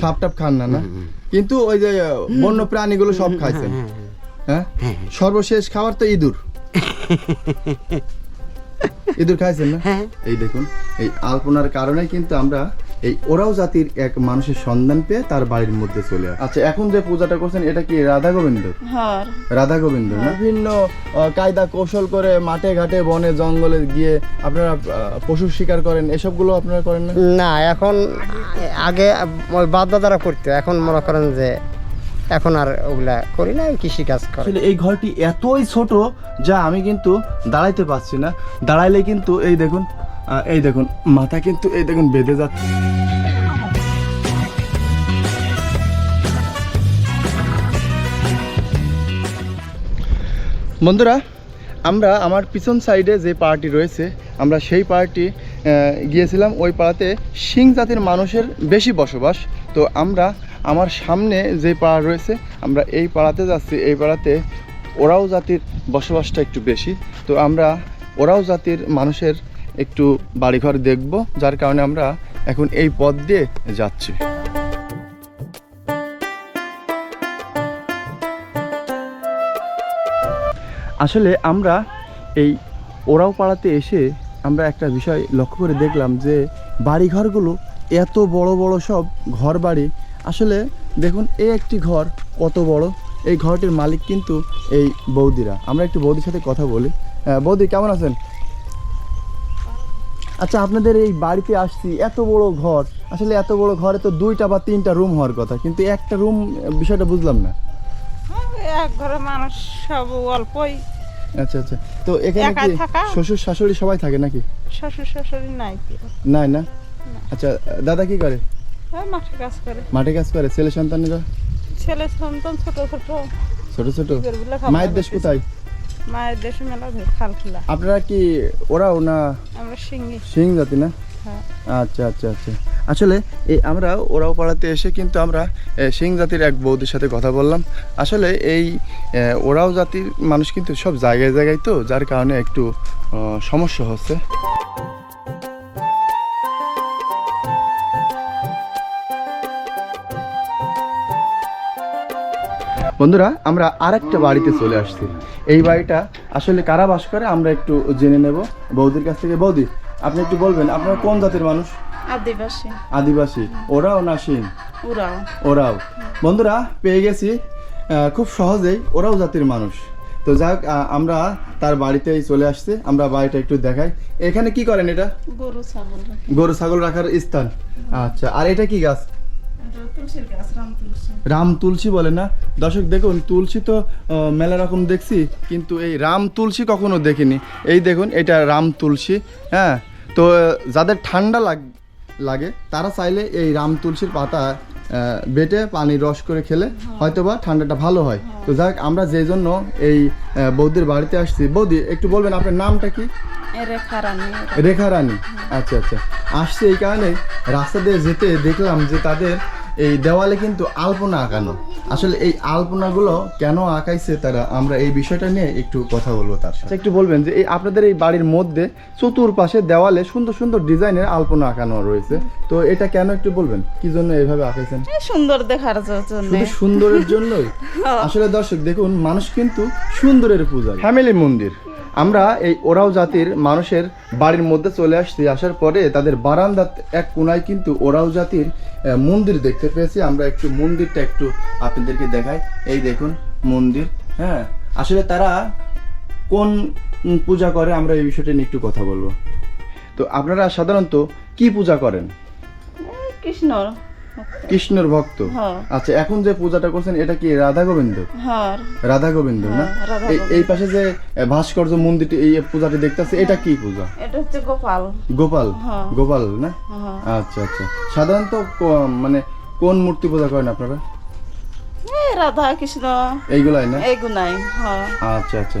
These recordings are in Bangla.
সাপ টাপ খান না না? কিন্তু ওই যে বন্য প্রাণীগুলো সব খাইছেন। হ্যাঁ। সর্বশেষ খাবার তো ইঁদুর। ইঁদুর খাইছেন না? হ্যাঁ। এই দেখুন এই আলপনার কারণে কিন্তু আমরা এই ওরাও জাতির এক মানুষের সন্ধান পেয়ে তার বাড়ির মধ্যে চলে আসে। আচ্ছা এখন যে পূজাটা করছেন এটা কি রাধা গোবিন্দ? হর রাধা গোবিন্দ না? বিভিন্ন কায়দা কৌশল করে মাঠে ঘাটে বনে জঙ্গলে গিয়ে আপনারা পশু শিকার করেন এসবগুলো আপনারা করেন না? না এখন আগে ওই বাপ দাদারা করতো এখন মনে করেন যে এখন আর ওগুলা করি না কৃষি কাজ করে। আসলে এই ঘরটি এতই ছোট যা আমি কিন্তু দাঁড়াইতে পারছি না। দাঁড়াইলে কিন্তু এই দেখুন এই দেখুন, মাথা কিন্তু এই দেখুন বেঁধে যাচ্ছে। বন্ধুরা, আমরা আমার পিছন সাইডে যে পার্টি রয়েছে, আমরা সেই পার্টি গিয়েছিলাম। ওই পাড়াতে সিং জাতির মানুষের বেশি বসবাস। তো আমরা আমার সামনে যে পাড়া রয়েছে, আমরা এই পাড়াতে যাচ্ছি। এই পাড়াতে ওরাও জাতির বসবাসটা একটু বেশি। তো আমরা ওরাও জাতির মানুষের একটু বাড়িঘর দেখব, যার কারণে আমরা এখন এই পথ দিয়ে যাচ্ছি। আসলে আমরা এই ওরাও পাড়াতে এসে আমরা একটা বিষয় লক্ষ্য করে দেখলাম যে বাড়িঘরগুলো এত বড় বড় সব ঘর বাড়ি আসলে দেখুন এই একটি ঘর কত বড়। এই ঘরটির মালিক কিন্তু এই বৌদিরা। আমরা একটু বৌদির সাথে কথা বলি। বৌদি, কেমন আছেন? আচ্ছা আপনাদের এই বাড়িতে আসছি এত বড় ঘর। আসলে এত বড় ঘরে তো দুইটা বা তিনটা রুম হওয়ার কথা কিন্তু একটা রুম বিষয়টা বুঝলাম না। এক ঘরে মানুষ সব অল্পই। আচ্ছা আচ্ছা। তো এখানে কি শ্বশুর শাশুড়ি সবাই থাকে নাকি? শ্বশুর শাশুড়ি নাই নাই না? আচ্ছা দাদা কি করে? মাঠে কাজ করে। মাঠে কাজ করে ছেলে সন্তানেরা ছেলে সন্তান ছোট ছোট। ছোট ছোট? মায়ের দেশ কোথায়? মায়ের দেশে মেলা খাল খোলা। আপনারা কি ওরাও না আমরা সিংহি সিং জাতি না? হ্যাঁ। আচ্ছা আচ্ছা আচ্ছা। আসলে এই আমরা ওরাও পাড়াতে এসে কিন্তু আমরা সিং জাতির এক বৌদির সাথে কথা বললাম। আসলে এই ওরাও জাতির মানুষ কিন্তু সব জায়গায় জায়গায় তো যার কারণে একটু সমস্যা হচ্ছে। বন্ধুরা আমরা আরেকটা বাড়িতে চলে আসছি। এই বাড়িটা আসলে কারা বাস করে আমরা একটু জেনে নেব। বৌদির কাছ থেকে। বৌদি আপনি একটু বলবেন আপনারা কোন জাতির মানুষ? আদিবাসী। আদিবাসী। ওরাও না সিং উড়াও ওরাও। বন্ধুরা পেয়ে গেছি খুব সহজেই ওরাও জাতির মানুষ। তো যাক আমরা তার বাড়িতেই চলে আসছে। আমরা বাড়িটা একটু দেখাই। এখানে কি করেন এটা? গরু ছাগল গরু ছাগল রাখার স্থান। আচ্ছা আর এটা কি গাছ? রাম তুলসী বলে না? দর্শক দেখুন তুলসী তো মেলা রকম দেখছি কিন্তু এই রাম তুলসী কখনো দেখিনি। এই দেখুন এটা রাম তুলসী হ্যাঁ? তো যাদের ঠান্ডা লাগ লাগে তারা চাইলে এই রাম তুলসীর পাতা বেটে পানির রস করে খেলে হয়তোবা ঠান্ডাটা ভালো হয়। তো যাক আমরা যে জন্য এই বৌদির বাড়িতে আসছি। বৌদি একটু বলবেন আপনার নামটা কি? রেখা রেখা রানী। আচ্ছা আচ্ছা। আসছে এই কারণে রাস্তা দিয়ে যেতে দেখলাম যে তাদের এই দেওয়ালে কিন্তু আলপনা আঁকানো। আসলে এই আলপনাগুলো কেন আঁকাইছে তারা আমরা এই বিষয়টা নিয়ে একটু কথা বলব তার সাথে। একটু বলবেন যে এই আপনাদের এই বাড়ির মধ্যে চতুর্পাশে দেওয়ালে সুন্দর সুন্দর ডিজাইনের আলপনা আঁকানো রয়েছে। তো এটা কেন একটু বলবেন? কি জন্য এইভাবে আঁকাইছেন? সুন্দর দেখার জন্য। শুধু সুন্দরের জন্যই? আসলে দর্শক দেখুন মানুষ কিন্তু সুন্দরের পূজা ফ্যামিলি মন্দির। আমরা এই ওরাও জাতির মানুষের বাড়ির মধ্যে চলে আসছি, আসার পরে তাদের বারান্দার এক কোনায় কিন্তু ওরাও জাতির মন্দির দেখতে পেয়েছি। আমরা একটু মন্দিরটা একটু আপনাদেরকে দেখাই। এই দেখুন, মন্দির হ্যাঁ। আসলে তারা কোন পূজা করে, আমরা এই বিষয়টা নিয়ে একটু কথা বলব। তো আপনারা সাধারণত কি পূজা করেন? কৃষ্ণ কৃষ্ণর ভক্ত। আচ্ছা এখন যে পূজাটা করছেন এটা কি রাধা গোবিন্দ? রাধা গোবিন্দ না? এই- পাশে যে ভাস্কর্য মন্দিরটি এই পূজাটি দেখতেছে এটা কি পূজা? এটা হচ্ছে গোপাল। গোপাল। গোপাল না? আচ্ছা আচ্ছা। সাধারণত মানে কোন মূর্তি পূজা করেন আপনারা? রাধা কৃষ্ণ। এইগুলাই না? এইগুলাই হ্যাঁ আচ্ছা আচ্ছা।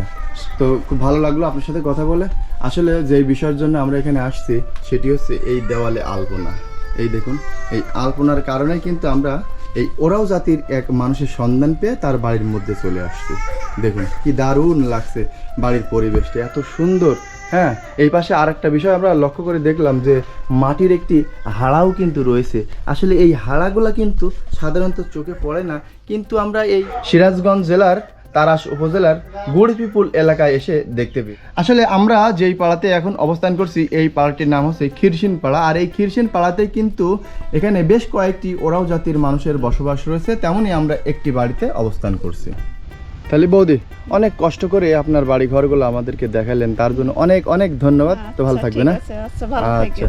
তো খুব ভালো লাগল আপনার সাথে কথা বলে। আসলে যে বিষয়ের জন্য আমরা এখানে আসছি সেটি হচ্ছে এই দেওয়ালে আলপনা। এই দেখুন, এই আলপনার কারণে কিন্তু আমরা এই ওরাও জাতির এক মানুষের সন্ধান পেয়ে তার বাড়ির মধ্যে চলে আসছি। দেখুন, কি দারুণ লাগছে বাড়ির পরিবেশটা, এত সুন্দর। হ্যাঁ এই পাশে আর একটা বিষয় আমরা লক্ষ্য করে দেখলাম যে মাটির একটি হাড়াও কিন্তু রয়েছে। আসলে এই হাড়াগুলা কিন্তু সাধারণত চোখে পড়ে না, কিন্তু আমরা এই সিরাজগঞ্জ জেলার তারাস উপজেলার গুড়পিপুল এলাকায় এসে দেখতে পাই আসলে আমরা যেই পাড়াতে এখন অবস্থান করছি এই পাড়াটির নাম হচ্ছে খিরসিন পাড়া। আর এই খিরসিন পাড়াতে কিন্তু এখানে বেশ কয়েকটি ওরাও জাতির মানুষের বসবাস রয়েছে তেমনই আমরা একটি বাড়িতে অবস্থান করছি। তাহলে বৌদি অনেক কষ্ট করে আপনার বাড়ি ঘরগুলো আমাদেরকে দেখালেন তার জন্য অনেক অনেক ধন্যবাদ। তো ভালো থাকবে না আচ্ছা, আছে, আচ্ছা আচ্ছা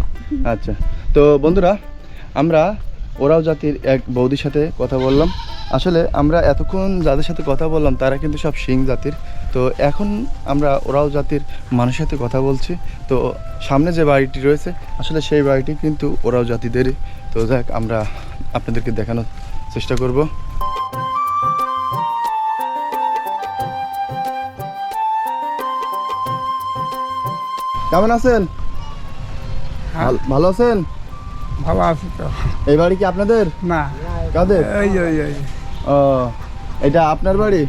আচ্ছা। তো বন্ধুরা আমরা ওরাও জাতির এক বৌদির সাথে কথা বললাম। আসলে আমরা এতক্ষণ যাদের সাথে কথা বললাম তারা কিন্তু সব সিং জাতির। তো এখন আমরা ওরাও জাতির মানুষের সাথে কথা বলছি। তো সামনে যে বাড়িটি রয়েছে আসলে সেই বাড়িটি কিন্তু ওরাও জাতিদেরই। তো যাক আমরা আপনাদেরকে দেখানোর চেষ্টা করব। কেমন আছেন? ভাল- ভালো আছেন? ভালো আছি তো। এই বাড়ি কি আপনাদের? না। কাদের? ওই যে, ওই যে, ওই যে। ও এটা আপনার বাড়ি?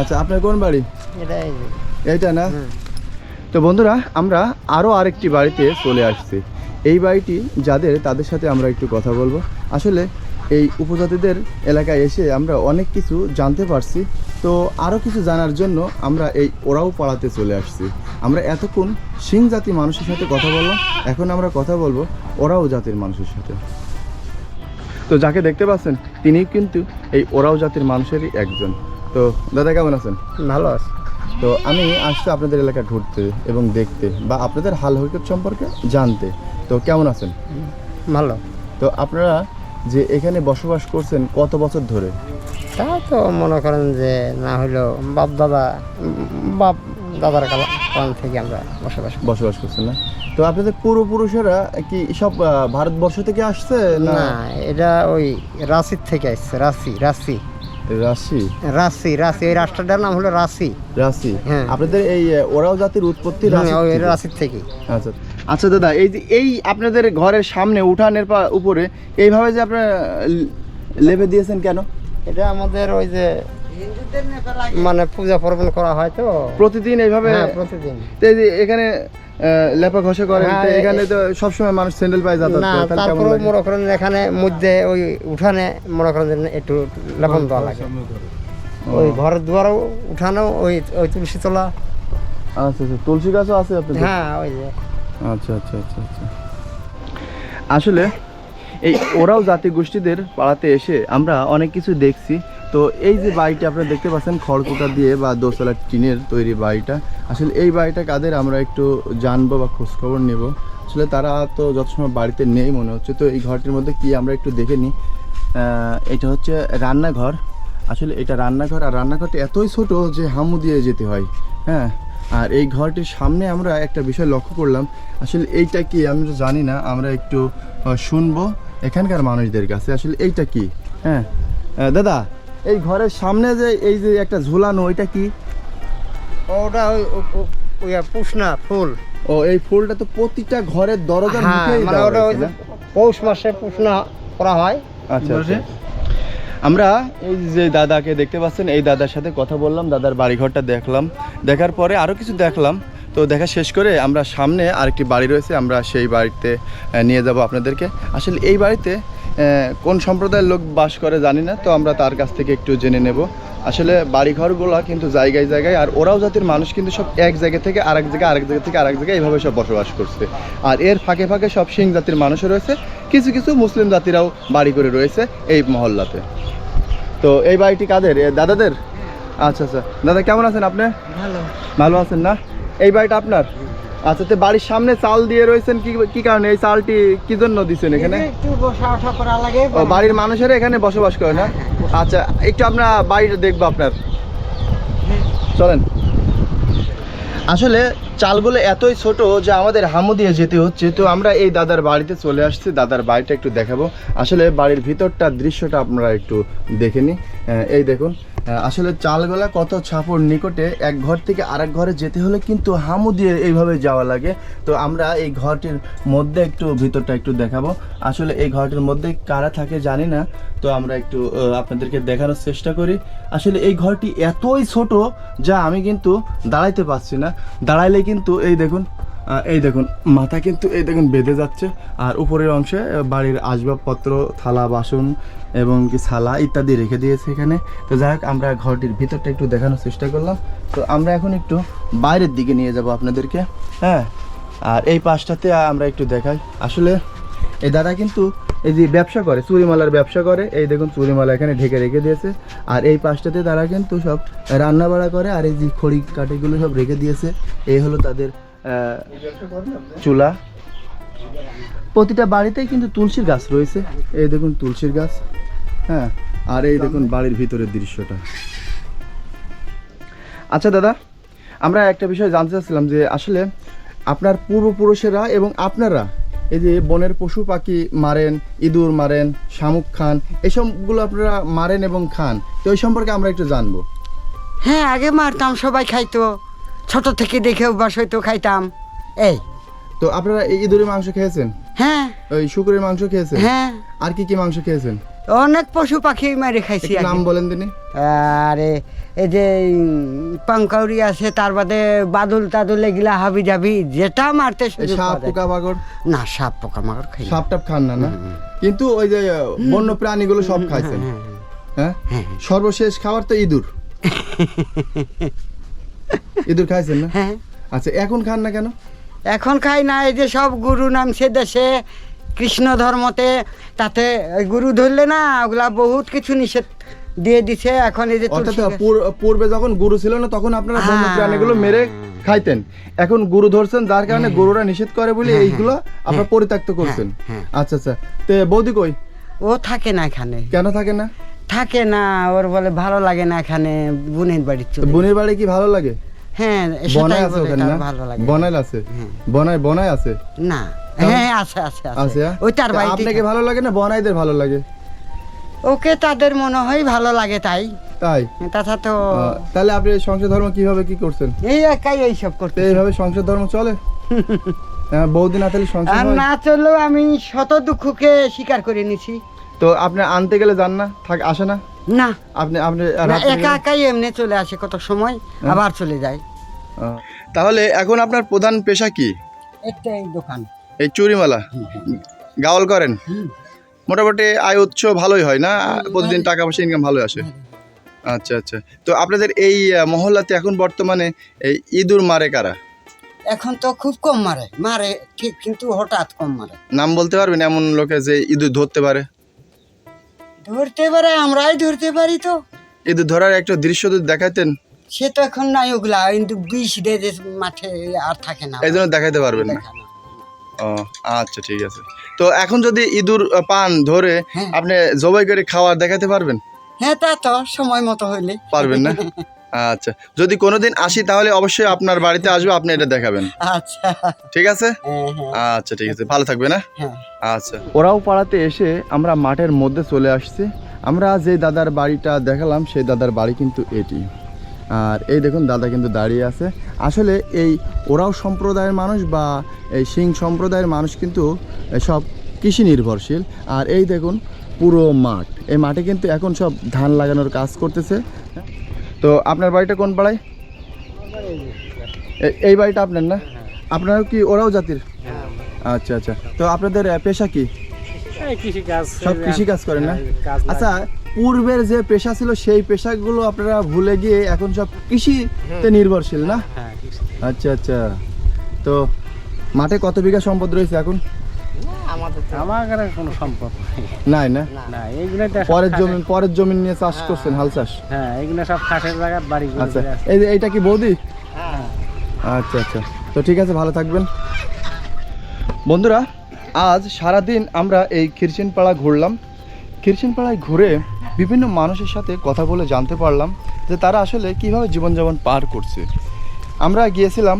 আচ্ছা আপনার কোন বাড়ি? এটা এই এইটা না? তো বন্ধুরা আমরা আরও আরেকটি বাড়িতে চলে আসছি। এই বাড়িটি যাদের তাদের সাথে আমরা একটু কথা বলব। আসলে এই উপজাতিদের এলাকায় এসে আমরা অনেক কিছু জানতে পারছি। তো আরও কিছু জানার জন্য আমরা এই ওরাও পাড়াতে চলে আসছি। আমরা এতক্ষণ সিং জাতি মানুষের সাথে কথা বললাম এখন আমরা কথা বলব ওরাও জাতির মানুষের সাথে। তো যাকে দেখতে পাচ্ছেন তিনি কিন্তু এই ওরাও জাতির মানুষেরই একজন। তো দাদা কেমন আছেন? ভালো আছে। তো আমি আসছি আপনাদের এলাকা ঘুরতে এবং দেখতে বা আপনাদের হাল হকিকত সম্পর্কে জানতে। তো কেমন আছেন? ভালো। তো আপনারা যে এখানে বসবাস করছেন কত বছর ধরে? তা তো মনে করেন যে না হইলেও বাপ দাদা বাপ দাদার কাল কাল থেকে আমরা বসবাস বসবাস করছেন না? তো আপনাদের পূর্বপুরুষেরা কি সব ভারতবর্ষ থেকে আসছে না? এটা ওই রাঁচির থেকে আসছে রাঁচি রাঁচি। রাশি রাঁচি রাঁচি ওই রাষ্ট্রটার নাম হলো রাঁচি। রাশি হ্যাঁ। আপনাদের এই ওরাও জাতির উৎপত্তি হুম, রাশি ওই থেকে? আচ্ছা। আচ্ছা দাদা এই যে এই আপনাদের ঘরের সামনে উঠানের উপরে এইভাবে যে আপনারা লেপে দিয়েছেন কেন? এটা আমাদের ওই যে মানে পূজা পার্বণ করা হয় তো। প্রতিদিন এইভাবে? হ্যাঁ প্রতিদিন। এখানে লেপা ঘষা করেন হ্যাঁ, এখানে তো সবসময় মানুষ স্যান্ডেল পায় যাতায়াত না তারপরে মনে করেন এখানে মধ্যে ওই উঠানে মনে করেন একটু লেপন দেওয়া লাগে। ওই ঘরের দুয়ারও উঠানো ওই ওই তুলসী তলা। আচ্ছা আচ্ছা তুলসী গাছও আছে আপনাদের? হ্যাঁ ওই যে। আচ্ছা আচ্ছা আচ্ছা আচ্ছা। আসলে এই ওরাও জাতি গোষ্ঠীদের পাড়াতে এসে আমরা অনেক কিছু দেখছি। তো এই যে বাড়িটা আপনারা দেখতে পাচ্ছেন, খড়কুটা দিয়ে বা দোতলা টিনের তৈরি বাড়িটা। আসলে এই বাড়িটা কাদের আমরা একটু জানব বা খোঁজখবর নেব। আসলে তারা তো যত সময় বাড়িতে নেই মনে হচ্ছে। তো এই ঘরটির মধ্যে কি আমরা একটু দেখে নিই। এটা হচ্ছে রান্নাঘর। আসলে এটা রান্নাঘর, আর রান্নাঘরটা এতই ছোট যে হামু দিয়ে যেতে হয়। হ্যাঁ আর এই ঘরটির সামনে আমরা একটা বিষয় লক্ষ্য করলাম। আসলে এইটা কি আমি তো জানি না আমরা একটু শুনব এখানকার মানুষদের কাছে। আসলে এইটা কি? হ্যাঁ। দাদা এই ঘরের সামনে যে এই যে একটা ঝুলানো ওইটা কি? ওটা ওই ও- ও- ওই পুষনা ফুল। ও এই ফুলটা তো প্রতিটা ঘরের দরজার হ্যাঁ মুখেই মানে ওটা ওই রয়েছে যে না? পৌষ মাসে পুষনা করা হয়। আচ্ছা আচ্ছা। আমরা এই যে দাদাকে দেখতে পাচ্ছেন, এই দাদার সাথে কথা বললাম, দাদার বাড়িঘরটা দেখলাম। দেখার পরে আরও কিছু দেখলাম। তো দেখা শেষ করে আমরা সামনে আরেকটি বাড়ি রয়েছে, আমরা সেই বাড়িতে নিয়ে যাব আপনাদেরকে। আসলে এই বাড়িতে কোন সম্প্রদায়ের লোক বাস করে জানি না, তো আমরা তার কাছ থেকে একটু জেনে নেব। আসলে বাড়িঘরগুলো কিন্তু জায়গায় জায়গায়, আর ওরাও জাতির মানুষ কিন্তু সব এক জায়গা থেকে আরেক জায়গায়, আরেক জায়গা থেকে আরেক জায়গায় এইভাবে সব বসবাস করছে। আর এর ফাঁকে ফাঁকে সব সিং জাতির মানুষও রয়েছে, কিছু কিছু মুসলিম জাতিরাও বাড়ি করে রয়েছে এই মহল্লাতে। তো এই বাড়িটি কাদের? দাদাদের? আচ্ছা আচ্ছা। দাদা কেমন আছেন আপনি? ভালো। আছেন না? এই বাড়িটা আপনার? আচ্ছা তো বাড়ির সামনে চাল দিয়ে রয়েছেন কি কি কারণে? এই চালটি কি জন্য দিচ্ছেন এখানে? একটু বসা ওঠা করা লাগে ও বাড়ির মানুষেরা এখানে বসবাস করে না? আচ্ছা একটু আমরা বাড়িটা দেখব আপনার। চলেন। আসলে চালগুলো এতই ছোট যে আমাদের হামু দিয়ে যেতে হচ্ছে। তো আমরা এই দাদার বাড়িতে চলে আসছি। দাদার বাড়িটা একটু দেখাবো। আসলে বাড়ির ভিতরটা দৃশ্যটা আপনারা একটু দেখে আহ, এই দেখুন আসলে চালগোলা কত ছাপড় নিকটে এক ঘর থেকে আরেক ঘরে যেতে হলে কিন্তু হামু দিয়ে এইভাবে যাওয়া লাগে। তো আমরা এই ঘরটির মধ্যে একটু ভিতরটা একটু দেখাবো। আসলে এই ঘরটির মধ্যে কারা থাকে জানি না, তো আমরা একটু আপনাদেরকে দেখানোর চেষ্টা করি। আসলে এই ঘরটি এতই ছোট যা আমি কিন্তু দাঁড়াইতে পারছি না। দাঁড়াইলে কিন্তু এই দেখুন এই দেখুন, মাথা কিন্তু এই দেখুন বেঁধে যাচ্ছে। আর উপরের অংশে বাড়ির আসবাবপত্র, থালা, বাসন এবং কি থালা ইত্যাদি রেখে দিয়েছে এখানে। তো যাই হোক, আমরা ঘরটির ভিতরটা একটু দেখানোর চেষ্টা করলাম। তো আমরা এখন একটু বাইরের দিকে নিয়ে যাব আপনাদেরকে হ্যাঁ? আর এই পাশটাতে আমরা একটু দেখাই। আসলে এই দাদা কিন্তু এই যে ব্যবসা করে চুরিমালার ব্যবসা করে, এই দেখুন চুরিমালা এখানে ঢেকে রেখে দিয়েছে। আর এই পাশটাতে তারা কিন্তু সব রান্না বাড়া করে, আর এই যে খড়ি কাঠিগুলো সব রেখে দিয়েছে। এই হলো তাদের চুলা। প্রতিটা বাড়িতেই কিন্তু তুলসীর গাছ রয়েছে। এই দেখুন তুলসীর গাছ হ্যাঁ আর এই দেখুন বাড়ির ভিতরের দৃশ্যটা। আচ্ছা দাদা আমরা একটা বিষয় জানতে চাচ্ছিলাম যে আসলে আপনার পূর্বপুরুষেরা এবং আপনারা এই যে বনের পশু পাখি মারেন ইঁদুর মারেন শামুক খান এসবগুলো আপনারা মারেন এবং খান। তো এই সম্পর্কে আমরা একটু জানব। হ্যাঁ আগে মারতাম সবাই খাইতো। ছোট থেকে দেখে অভ্যাস হইতো খাইতাম। এই তো আপনারা এই ইঁদুরের মাংস খেয়েছেন? হ্যাঁ। ওই শুকুরের মাংস খেয়েছেন? হ্যাঁ। আর কি কি মাংস খেয়েছেন? অনেক পশু পাখি মারে খাইছি একটু। নাম বলেন দিনি আরে এই যে পাঙ্কাউরি আছে তার বাদে বাদুল টাদুল এগুলা হাবি যাবি যেটা মারতে এই সুযোগ সাপ পাওয়া যায়। পোকা বাগড় না সাপ পোকা মাকড় খাই সাপ টাপ খান না না? কিন্তু ওই যে বন্য প্রাণীগুলো সব খাইছেন। হ্যাঁ। সর্বশেষ খাবার তো ইঁদুর। ইঁদুর খাইছেন না? হ্যাঁ। আচ্ছা এখন খান না কেন? এখন খাই না এই যে সব গুরু নামছে দেশে কৃষ্ণ ধর্মতে তাতে গুরু ধরলে না ওগুলা বহুত কিছু নিষেধ দিয়ে দিছে এখন এই যে অর্থাৎ পূর্বে যখন গুরু ছিল না তখন আপনারা বন্য হ্যাঁ। প্রাণীগুলো মেরে খাইতেন। এখন গুরু ধরছেন যার কারণে গরুরা নিষেধ করে বলে এইগুলো আপনারা পরিত্যক্ত করছেন। হ্যাঁ। আচ্ছা আচ্ছা। তে বৌদি কই? ও থাকে না এখানে। কেন থাকে না? থাকে না ওর বলে ভালো লাগে না এখানে বোনের বাড়ি চলে। বোনের বাড়ি কি ভালো লাগে? হ্যাঁ আছে ওখানে না? ভালো লাগে। আছে? হ্যাঁ। বনাই বনাই আছে? না। হ্যাঁ আছে আছে আছে। হ্যাঁ? ওই তার বাড়ি আপনাকে ভালো লাগে না বনাইদের ভালো লাগে? ওকে তাদের মনে হয় ভালো লাগে তাই। তাই? তাছা তো তাহলে আপনি সংসার ধর্ম কীভাবে কি করছেন? এই একাই এইসব করতে এইভাবে সংসার ধর্ম চলে? হ্যাঁ বৌদি না তাহলে সংসার না চললেও আমি শত দুঃখকে স্বীকার করে নিছি তো আপনি আনতে গেলে যান না? থাক আসে না? না। আপনি আপনি একা একাই এমনি চলে আসে কত সময়? হ্যাঁ। আবার চলে যায়। তাহলে এখন আপনার প্রধান পেশা কি? একটা এই দোকান। এই চুরিমালা? গাওয়াল করেন? মোটামুটি আয় উৎস ভালোই হয় না? প্রতিদিন টাকা পয়সা ইনকাম ভালোই আসে? আচ্ছা আচ্ছা। তো আপনাদের এই মহল্লাতে এখন বর্তমানে এই ইঁদুর মারে কারা? এখন তো খুব কম মারে। মারে ঠিক কিন্তু হঠাৎ কম মারে। নাম বলতে পারবেন এমন লোকে যে ইঁদুর ধরতে পারে? ধরতে পারে আমরাই ধরতে পারি তো। ইঁদুর ধরার একটা দৃশ্য তো দেখাতেন সে তো এখন নাই ওগুলা কিন্তু বিষ দিয়ে মাঠে আর থাকে না। এই জন্য দেখাতে পারবেন না। ও আচ্ছা ঠিক আছে। তো এখন যদি ইঁদুর পান ধরে হ্যাঁ। আপনি জবাই করে খাওয়ার দেখাতে পারবেন? হ্যাঁ তা তো সময় মতো হইলে। পারবেন না? আচ্ছা যদি কোনোদিন আসি তাহলে অবশ্যই আপনার বাড়িতে আসবে আপনি এটা দেখাবেন। আচ্ছা। ঠিক আছে? হ্যাঁ হ্যাঁ আচ্ছা ঠিক আছে ভালো থাকবে না হ্যাঁ। আচ্ছা। ওরাও পাড়াতে এসে আমরা মাঠের মধ্যে চলে আসছি। আমরা যে দাদার বাড়িটা দেখালাম সেই দাদার বাড়ি কিন্তু এটি। আর এই দেখুন দাদা কিন্তু দাঁড়িয়ে আছে। আসলে এই ওরাও সম্প্রদায়ের মানুষ বা এই সিং সম্প্রদায়ের মানুষ কিন্তু সব কৃষি নির্ভরশীল। আর এই দেখুন পুরো মাঠ। এই মাঠে কিন্তু এখন সব ধান লাগানোর কাজ করতেছে। তো আপনার বাড়িটা কোন পাড়ায়? এই বাড়িটা আপনার না? আপনারা কি ওরাও জাতির? আচ্ছা আচ্ছা। তো আপনাদের পেশা কি? সব কৃষি কাজ করেন না? আচ্ছা পূর্বের যে পেশা ছিল সেই পেশাগুলো আপনারা ভুলে গিয়ে এখন সব কৃষিতে নির্ভরশীল না? হ্যাঁ আচ্ছা আচ্ছা। তো মাঠে কত বিঘা সম্পদ রয়েছে এখন? আমার কোনো সম্পদ নাই। না? না। এইগুলো পরের জমি পরের জমি নিয়ে চাষ করছেন হাল চাষ? হ্যাঁ এইগুলো সব খাসের বাড়ি আচ্ছা। এই যে এইটা কি বৌদি? আচ্ছা আচ্ছা। তো ঠিক আছে ভালো থাকবেন। বন্ধুরা আজ সারাদিন আমরা এই খিরচিনপাড়া ঘুরলাম। খিরচিনপাড়ায় ঘুরে বিভিন্ন মানুষের সাথে কথা বলে জানতে পারলাম যে তারা আসলে কীভাবে জীবনযাপন পার করছে। আমরা গিয়েছিলাম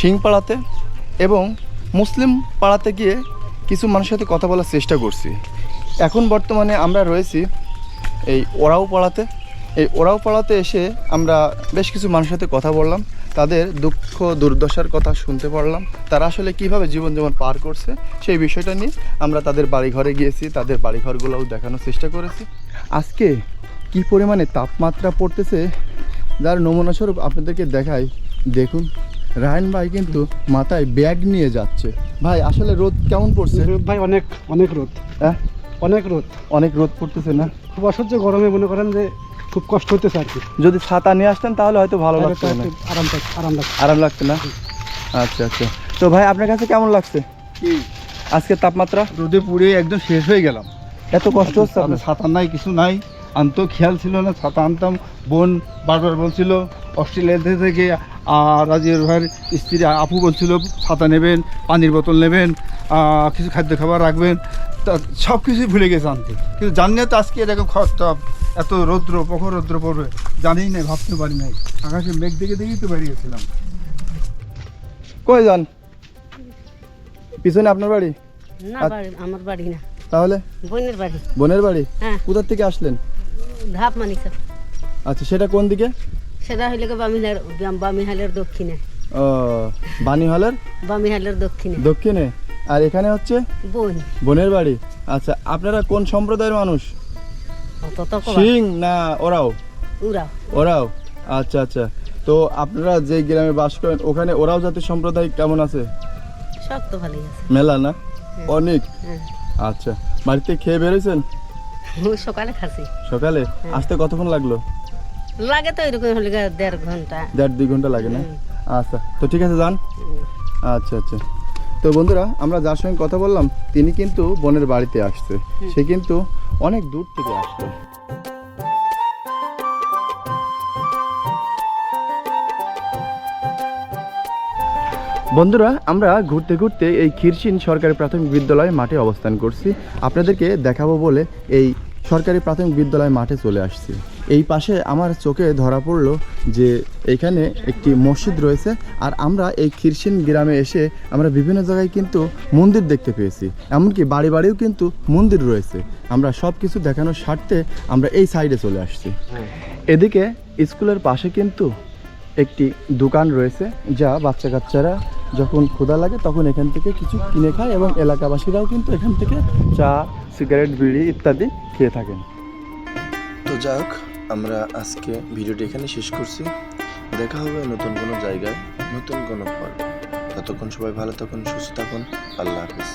সিংপাড়াতে এবং মুসলিম পাড়াতে গিয়ে কিছু মানুষের সাথে কথা বলার চেষ্টা করছি। এখন বর্তমানে আমরা রয়েছি এই ওরাও পাড়াতে। এই ওরাও পাড়াতে এসে আমরা বেশ কিছু মানুষের সাথে কথা বললাম। তাদের দুঃখ, দুর্দশার কথা শুনতে পারলাম। তারা আসলে কীভাবে জীবনযাপন পার করছে সেই বিষয়টা নিয়ে আমরা তাদের বাড়িঘরে গিয়েছি, তাদের বাড়িঘরগুলোও দেখানোর চেষ্টা করেছি। আজকে কি পরিমাণে তাপমাত্রা পড়তেছে, যার নমুনা স্বরূপ আপনাদেরকে দেখাই। দেখুন। রায়ন ভাই কিন্তু মাথায় ব্যাগ নিয়ে যাচ্ছে। ভাই আসলে রোদ কেমন পড়ছে? রোদ ভাই অনেক অনেক রোদ। হ্যাঁ? অনেক রোদ। অনেক রোদ পড়তেছে না? খুব অসহ্য গরমে মনে করেন যে খুব কষ্ট হতেছে আর কি। যদি ছাতা নিয়ে আসতেন তাহলে হয়তো ভালো লাগতো আরাম আরাম লাগছে আরাম লাগছে না? আচ্ছা আচ্ছা। তো ভাই আপনার কাছে কেমন লাগছে? আজকে তাপমাত্রা? রোদে পুড়ে একদম শেষ হয়ে গেলাম। এত কষ্ট হচ্ছে আপনার? ছাতা নাই কিছু নাই। আনতো খেয়াল ছিল না ছাতা আনতাম। বোন বারবার বলছিল অস্ট্রেলিয়া থেকে আর রাজিয়ার ভাইয়ের স্ত্রী আপু বলছিল ছাতা নেবেন পানির বোতল নেবেন কিছু খাদ্য খাবার রাখবেন। তা সব কিছুই ভুলে গেছে আনতে কিন্তু জানি না তো আজকে এরকম খরতাপ এত রৌদ্র প্রখর রৌদ্র পড়বে। জানি না ভাবতে পারি নাই। আকাশে মেঘ দেখে দেখেই তো বেরিয়ে গেছিলাম কই যান পিছনে আপনার বাড়ি? না। বাড়ি আমার বাড়ি না। তাহলে? বোনের বাড়ি। বোনের বাড়ি? হ্যাঁ। কোথার থেকে আসলেন? ধাপ মানিস আচ্ছা সেটা কোন দিকে? সেটা হইলে বামিহালের বামিহালের দক্ষিণে। ও বাণী হলের বামিহালের দক্ষিণে। দক্ষিণে? আর এখানে হচ্ছে? বোন। বোনের বাড়ি। আচ্ছা আপনারা কোন সম্প্রদায়ের মানুষ? সিং না ওরাও? ওরাও। আচ্ছা আচ্ছা। তো আপনারা যে গ্রামে বাস করেন ওখানে ওরাও জাতির সম্প্রদায় কেমন আছে? সব ভালোই আছে। মেলা না? অনেক? হ্যাঁ। আচ্ছা। বাড়িতে খেয়ে বেরোয়েছেন সকালে খাসি। সকালে? আসতে কতক্ষণ লাগল? লাগে তো এরকম হলে দেড় ঘণ্টা। দেড় দুই ঘণ্টা লাগে না? আচ্ছা তো ঠিক আছে যান। আচ্ছা আচ্ছা। তো বন্ধুরা আমরা যার সঙ্গে কথা বললাম তিনি কিন্তু বোনের বাড়িতে আসছে। সে কিন্তু অনেক দূর থেকে আসলো বন্ধুরা আমরা ঘুরতে ঘুরতে এই খিরসিন সরকারি প্রাথমিক বিদ্যালয় মাঠে অবস্থান করছি। আপনাদেরকে দেখাবো বলে এই সরকারি প্রাথমিক বিদ্যালয় মাঠে চলে আসছি। এই পাশে আমার চোখে ধরা পড়ল যে এখানে একটি মসজিদ রয়েছে আর আমরা এই খিরসিন গ্রামে এসে আমরা বিভিন্ন জায়গায় কিন্তু মন্দির দেখতে পেয়েছি। এমনকি বাড়ি বাড়িও কিন্তু মন্দির রয়েছে। আমরা সব কিছু দেখানোর স্বার্থে আমরা এই সাইডে চলে আসছি। এদিকে স্কুলের পাশে কিন্তু একটি দোকান রয়েছে যা বাচ্চা কাচ্চারা যখন ক্ষুধা লাগে তখন এখান থেকে কিছু কিনে খায় এবং এলাকাবাসীরাও কিন্তু এখান থেকে চা, সিগারেট, বিড়ি ইত্যাদি খেয়ে থাকেন। তো যাক আমরা আজকে ভিডিওটি এখানে শেষ করছি। দেখা হবে নতুন কোনো জায়গায়, নতুন কোনো ফল ততক্ষণ সবাই ভালো থাকুন, সুস্থ থাকুন। আল্লাহ হাফিজ।